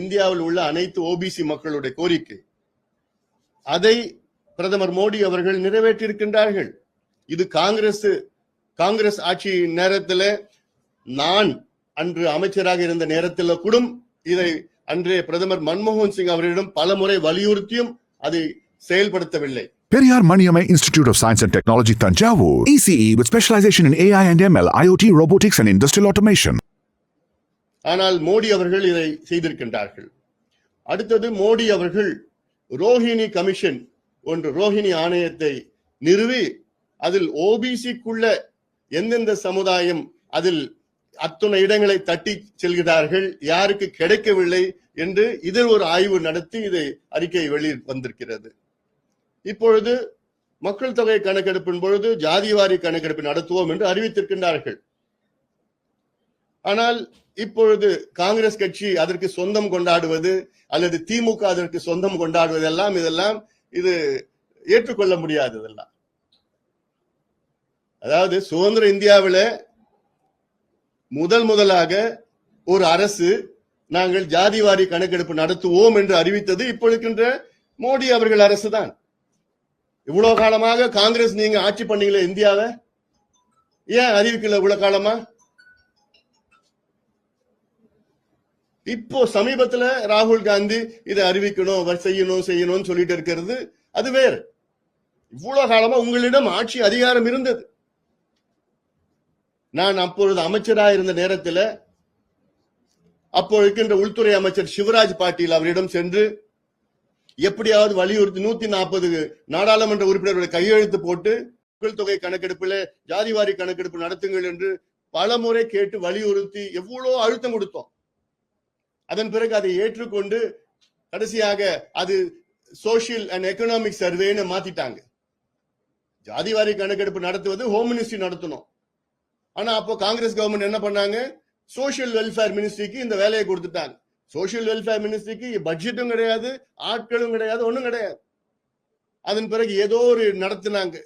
இந்தியாவில் உள்ள அனைத்து ஓபிசி மக்களுடைய கோரிக்கை அதை பிரதமர் மோடி அவர்கள் நிறைவேற்றியிருக்கின்றார்கள் இது காங்கிரஸ் காங்கிரஸ் ஆட்சி நேரத்தில் நான் அன்று அமைச்சராக இருந்த நேரத்தில் கூட இதை அன்றைய பிரதமர் மன்மோகன் சிங் அவரிடம் பலமுறை வலியுறுத்தியும் அதை செயல்படுத்தவில்லை Periyar Maniamai Institute of Science and Technology, Tanjavur. ECE E with specialization in AI and ML, IoT, robotics, and industrial automation. ஆனால் மோடி அவர்கள் இதை செய்திருக்கின்றார்கள். அடுத்தது மோடி அவர்கள் ரோஹிணி கமிஷன் ஒன்று ரோஹிணி ஆணையத்தை நிறுவி அதில் ஓபிசிக்குள்ள எந்தெந்த சமுதாயம் அதில் அத்துணை இடங்களை தட்டி செல்கிறார்கள் யாருக்கு கிடைக்கவில்லை என்று இதில் ஒரு ஆய்வு நடத்தி இதை அறிக்கை வெளி வந்திருக்கிறது. இப்பொழுது மக்கள் தொகை கணக்கெடுப்பின் பொழுது ஜாதிவாரி கணக்கெடுப்பு நடத்துவோம் என்று அறிவித்திருக்கின்றார்கள். ஆனால் இப்பொழுது காங்கிரஸ் கட்சி அதற்கு சொந்தம் கொண்டாடுவது அல்லது திமுக அதற்கு சொந்தம் கொண்டாடுவது எல்லாம் இதெல்லாம் இது ஏற்றுக்கொள்ள முடியாததெல்லாம். அதாவது சுதந்திர இந்தியாவில முதல் முதலாக ஒரு அரசு நாங்கள் ஜாதிவாரி கணக்கெடுப்பு நடத்துவோம் என்று அறிவித்தது இப்போ இருக்கின்ற மோடி அவர்கள் அரசு தான் இவ்வளவு காலமாக காங்கிரஸ் நீங்க ஆட்சி பண்ணீங்களே இந்தியாவை? ஏன் அறிவிக்கல இவ்வளவு காலமா? இப்போ சமீபத்துல ராகுல் காந்தி இதை அறிவிக்கணும் செய்யணும் செய்யணும்னு சொல்லிட்டு இருக்கிறது அது வேறு. இவ்வளவு காலமா உங்களிடம் ஆட்சி அதிகாரம் இருந்தது. நான் அப்பொழுது அமைச்சராக இருந்த நேரத்துல அப்போ இருக்கின்ற உள்துறை அமைச்சர் சிவராஜ் பாட்டீல் அவரிடம் சென்று எப்படியாவது வலியுறுத்தி நூத்தி நாற்பது நாடாளுமன்ற உறுப்பினர்களுடைய கையெழுத்து போட்டு மக்கள் தொகை கணக்கெடுப்புல ஜாதிவாரி கணக்கெடுப்பு நடத்துங்கள் என்று பலமுறை கேட்டு வலியுறுத்தி எவ்வளோ அழுத்தம் கொடுத்தோம். அதன் பிறகு அதை ஏற்றுக்கொண்டு கடைசியாக அது சோசியல் அண்ட் எக்கனாமிக் சர்வேன்னு மாத்திட்டாங்க. ஜாதிவாரி கணக்கெடுப்பு நடத்துவது ஹோம் மினிஸ்ட்ரி நடத்தணும். ஆனா அப்போ காங்கிரஸ் கவர்மெண்ட் என்ன பண்ணாங்க? சோஷியல் வெல்ஃபேர் மினிஸ்ட்ரிக்கு இந்த வேலையை கொடுத்துட்டாங்க. சோஷியல் வெல்ஃபேர் மினிஸ்ட்ரிக்கு பட்ஜெட்டும் கிடையாது ஆட்களும் கிடையாது ஒண்ணும் கிடையாது. அதன் பிறகு ஏதோ ஒரு நடத்தினாங்க.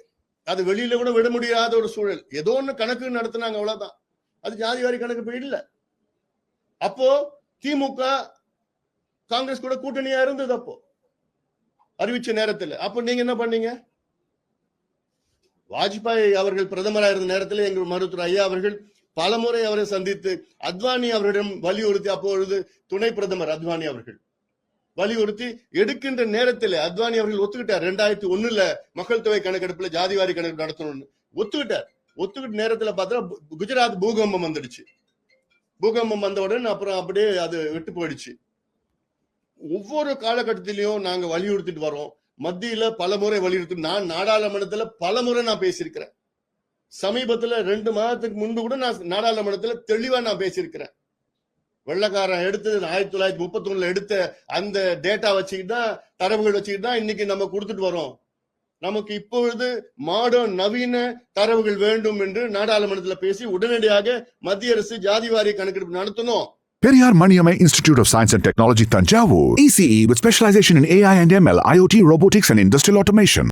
அது வெளியில கூட விட முடியாத ஒரு சூழல். ஏதோ ஒன்று கணக்கு நடத்தினாங்க அவ்வளவுதான். அது ஜாதிவாரி கணக்கு இல்லை அப்போ திமுக காங்கிரஸ் கூட கூட்டணியா இருந்தது அப்போ. அறிவிச்ச நேரத்துல. அப்போ நீங்க என்ன பண்ணீங்க? வாஜ்பாய் அவர்கள் பிரதமரா இருந்த நேரத்தில் எங்கள் மருத்துவர் ஐயா அவர்கள் பலமுறை அவரை சந்தித்து அத்வானி அவரிடம் வலியுறுத்தி அப்பொழுது துணை பிரதமர் அத்வானி அவர்கள் வலியுறுத்தி எடுக்கின்ற நேரத்தில் அத்வானி அவர்கள் ஒத்துக்கிட்டார். ரெண்டாயிரத்தி ஒண்ணுல மக்கள் தொகை கணக்கெடுப்புல ஜாதிவாரி கணக்கு நடத்தணும்னு ஒத்துக்கிட்டார். ஒத்துக்கிட்ட நேரத்துல பார்த்தா குஜராத் பூகம்பம் வந்துடுச்சு. பூகம்பம் வந்தவுடன் அப்புறம் அப்படியே அது விட்டு போயிடுச்சு. ஒவ்வொரு காலகட்டத்திலையும் நாங்க வலியுறுத்திட்டு வரோம். மத்தியில பல முறை வலியுறுத்தி நான் நாடாளுமன்றத்துல பல முறை நான் பேசியிருக்கிறேன். சமீபத்துல ரெண்டு மாதத்துக்கு முன்பு கூட நான் நாடாளுமன்றத்துல தெளிவா நான் பேசியிருக்கிறேன். வெள்ளக்காரன் எடுத்தது ஆயிரத்தி தொள்ளாயிரத்தி முப்பத்தி ஒண்ணுல எடுத்த அந்த டேட்டா வச்சுக்கிட்டு தான் தரவுகள் வச்சுக்கிட்டு தான் இன்னைக்கு நம்ம கொடுத்துட்டு வரோம். நமக்கு இப்பொழுது மாடர்ன் நவீன தரவுகள் வேண்டும் என்று நாடாளுமன்றத்துல பேசி உடனடியாக மத்திய அரசு ஜாதிவாரி கணக்கெடுப்பு நடத்தணும் Periyar Maniamai Institute of Science and Technology, Tanjavur. ECE with specialization in AI and ML, IoT, robotics, and industrial automation.